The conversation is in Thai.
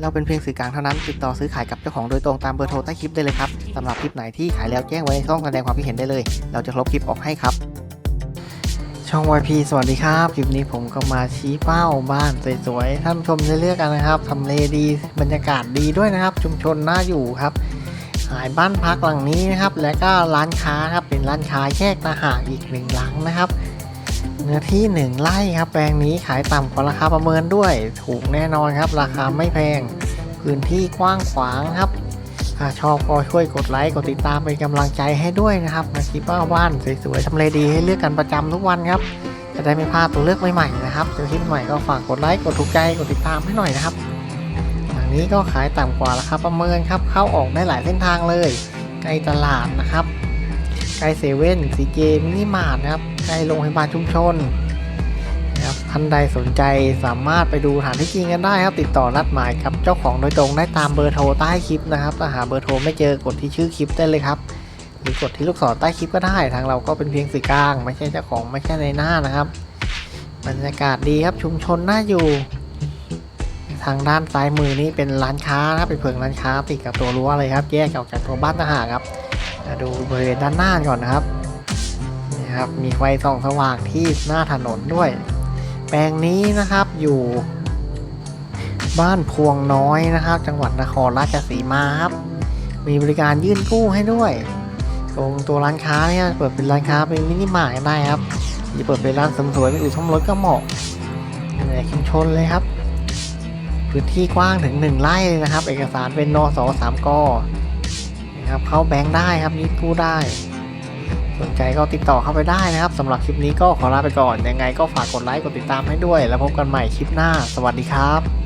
เราเป็นเพียงสื่อกลางเท่านั้น ติดต่อซื้อขายกับเจ้าของโดยตรงตามเบอร์โทรใต้คลิปได้เลยครับสำหรับคลิปไหนที่ขายแล้วแจ้งไว้ในช่องแสดงความคิดเห็นได้เลย เราจะลบคลิปออกให้ครับ ช่อง YP สวัสดีครับ คลิปนี้ผมก็มาชี้เป้าบ้านสวยๆท่านผู้ชมได้เลือกกันนะครับทำเลดีบรรยากาศดีด้วยนะครับ ชุมชนน่าอยู่ครับขายบ้านพักหลังนี้นะครับ และก็ร้านค้าครับเป็นร้านค้าแยกต่างหากอีกหนึ่งหลังนะครับ เนื้อที่ 1 ไร่ครับ แปลงนี้ขายต่ำกว่าราคาประเมินด้วย ถูกแน่นอนครับ ราคาไม่แพง พื้นที่กว้างขวางครับถ้าชอบก็ช่วยกดไลค์กดติดตามเป็นกำลังใจให้ด้วยนะครับมาคิดว่าบ้านสวยๆทำเลดีให้เลือกกันประจำทุกวันครับ จะได้ไม่พลาดตัวเลือกใหม่ๆนะครับเจอคลิปใหม่ก็ฝากกดไลค์กดถูกใจกดติดตามให้หน่อยนะครับหลังนี้ก็ขายต่ำกว่าราคาประเมินครับ เข้าออกได้หลายเส้นทางเลยใกล้ตลาดนะครับ ใกล้เซเว่นซีเจมินิมาร์ทนะครับใกล้โรงพยาบาลชุมชนนะครับท่านใดสนใจสามารถไปดูสถานที่จริงกันได้ครับติดต่อนัดหมายกับเจ้าของโดยตรงได้ตามเบอร์โทรใต้คลิปนะครับถ้าหาเบอร์โทรไม่เจอกดที่ชื่อคลิปได้เลยครับหรือกดที่ลูกศรใต้คลิปก็ได้ทางเราก็เป็นเพียงสื่อกลาง ไม่ใช่เจ้าของไม่ใช่ในหน้านะครับบรรยากาศดีครับชุมชนน่าอยู่ ทางด้านซ้ายมือนี้เป็นร้านค้านะครับเป็นเพิงร้านค้าติดกับตัวรั้วเลยครับ แยกออกจากตัวบ้านต่างหากครับ มาดูบริเวณด้านหน้าก่อนนะครับนี่ครับ มีไฟส่องสว่างที่หน้าถนนด้วย แปลงนี้นะครับอยู่ บ้านพวงน้อยนะครับ จังหวัดนครราชสีมาครับ มีบริการยื่นกู้ให้ด้วย ตรงตัวร้านค้าเนี่ยเปิดเป็นร้านค้าเป็นมินิมาร์ทได้ครับจะเปิดเป็นร้านเสริมสวยเป็นอู่ซ่อมรถก็เหมาะในชุมชนเลยครับ พื้นที่กว้างถึง 1 ไร่เลยนะครับ เอกสารเป็นนสสามก นะครับ เข้าแบงค์ได้ครับนี่กู้ได้ สนใจก็ติดต่อเข้าไปได้นะครับสำหรับคลิปนี้ก็ขอลาไปก่อน ยังไงก็ฝากกดไลค์กดติดตามให้ด้วย แล้วพบกันใหม่คลิปหน้า สวัสดีครับ